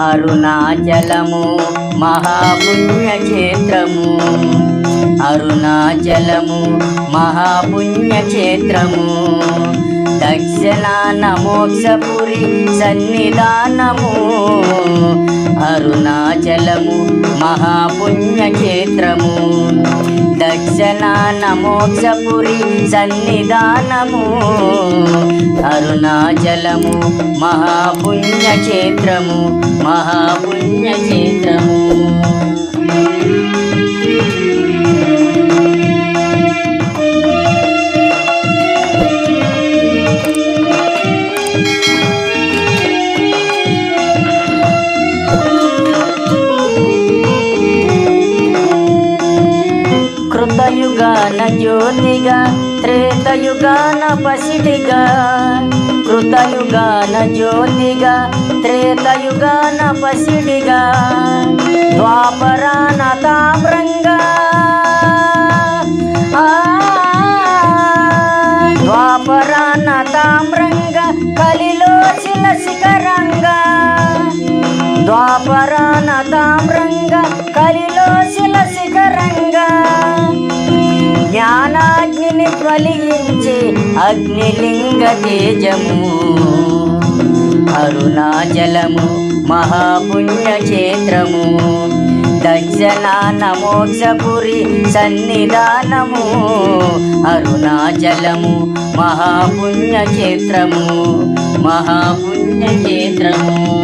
అరుణాచలము మహాపుణ్యక్షేత్రము. అరుణాచలము మహాపుణ్యక్షేత్రము. దక్షిణాన మోక్షపురి సన్నిధానము. అరుణాచలము మహాపుణ్యక్షేత్రము. దక్షిణాన మోక్షపురి సన్నిధానము. అరుణాచలము మహాపుణ్యక్షేత్రము మహాపుణ్యక్షేత్రము. జ్ఞాన జ్యోతిగా త్రేతయుగాన పసిడిగా కృతయుగాన జ్యోతిగా త్రేతయుగాన పసిడిగా ద్వాపరాన తామ్రంగా. ఆ, జ్ఞానాగ్నిని అగ్నిలింగ తేజము. అరుణాచలము మహాపుణ్యక్షేత్రము దక్షిణాన మోక్షపురి సన్నిధానము. అరుణాచలము మహాపుణ్యక్షేత్రము మహాపుణ్యక్షేత్రము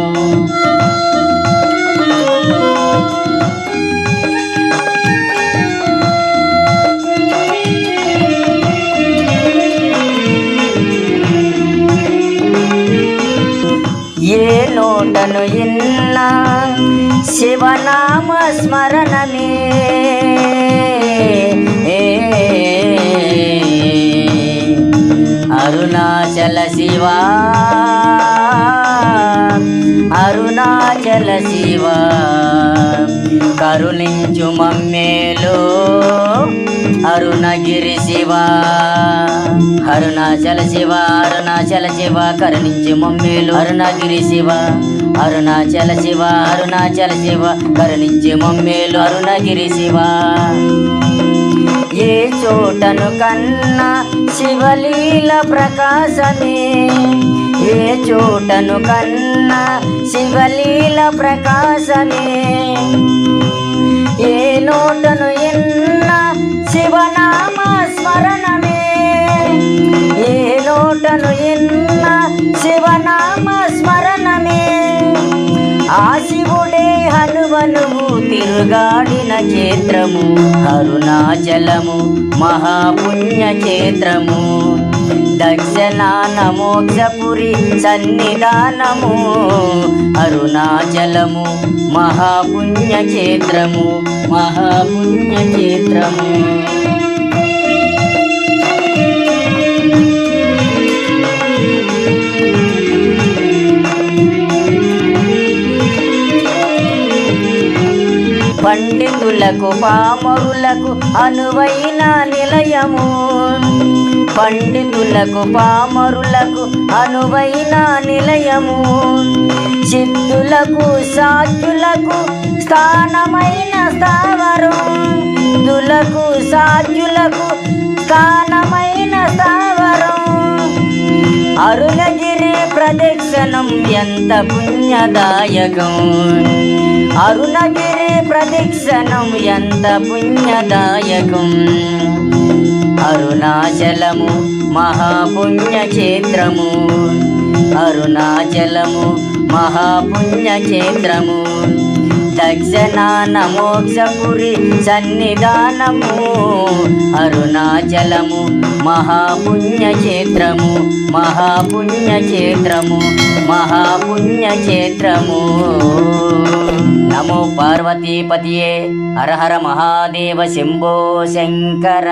ఉండను ఇన్న శివనామ స్మరణమే. అరుణాచల శివా. అరుణాచల శివ కరుణించు మమ్మేలో అరుణగిరి శివ. అరుణాచల శివ అరుణాచల శివ కరుణించు మమ్మేలు అరుణగిరి శివ. అరుణాచల శివ అరుణాచల శివ కరుణించు మమ్మేలు అరుణగిరి శివ. ఏ చోటను కన్నా శివలీల ప్రకాశమే ఏ చోటను కన్నా శివలీల ప్రకాశమే. ఏ నోటను ఎన్న శివనామ స్మరణమే. ఏ నోటను ఎన్న శివనామ స్మరణమే. ఆ శివుడే హనుమనువు తిరుగాడిన క్షేత్రము అరుణాచలము మహాపుణ్యక్షేత్రము. దక్షిణాన మోక్షపురి సన్నిధానము అరుణాచలము మహాపుణ్యక్షేత్రము మహాపుణ్యక్షేత్రము. పండితులకు పామరులకు అనువైన నిలయము. పండితులకు పామరులకు అనువైన నిలయము. సిద్ధులకు సాధ్యులకు స్థానమైన స్థావరం. దులకు సాధ్యులకు స్థానమైన స్థావరం. అరుణగిరి ప్రదక్షిణం ఎంత పుణ్యదాయకం. అరుణగిరి ప్రదక్షిణం ఎంత పుణ్యదాయకం. అరుణాచలము మహాపుణ్యక్షేత్రము. అరుణాచలము మహాపుణ్యక్షేత్రము. దక్షిణాన మోక్షపురి సన్నిధానము అరుణాచలము మహాపుణ్యక్షేత్రము మహాపుణ్యక్షేత్రము మహాపుణ్యక్షేత్రము. నమో పార్వతీపతియే హర హర మహాదేవ శంభో శంకర.